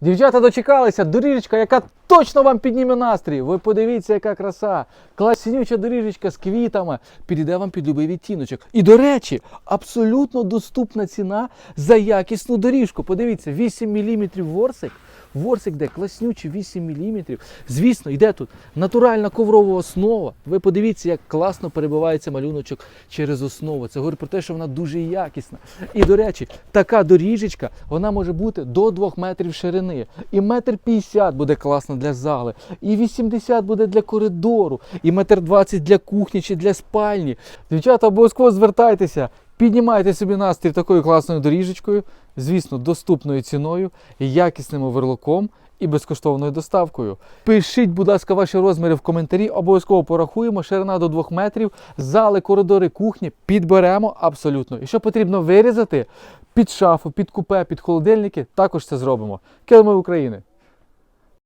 Дівчата дочекалися, доріжечка, яка точно вам підніме настрій. Ви подивіться, яка краса. Класнюча доріжечка з квітами. Підійде вам під любий відтіночок. І до речі, абсолютно доступна ціна за якісну доріжку. Подивіться, 8 мм ворсик. Ворсик де класнючий 8 мм. Звісно, йде тут натуральна коврова основа. Ви подивіться, як класно перебивається малюночок через основу. Це говорить про те, що вона дуже якісна. І до речі, така доріжечка вона може бути до 2 метрів ширини. І метр 50 буде класно для зали, і 80 буде для коридору, і метр 20 для кухні чи для спальні. Дівчата, обов'язково звертайтеся. Піднімайте собі настрій такою класною доріжечкою, звісно, доступною ціною, якісним оверлоком і безкоштовною доставкою. Пишіть, будь ласка, ваші розміри в коментарі, обов'язково порахуємо. Ширина до 2 метрів, зали, коридори, кухні підберемо абсолютно. І що потрібно вирізати під шафу, під купе, під холодильники, також це зробимо. Килими України.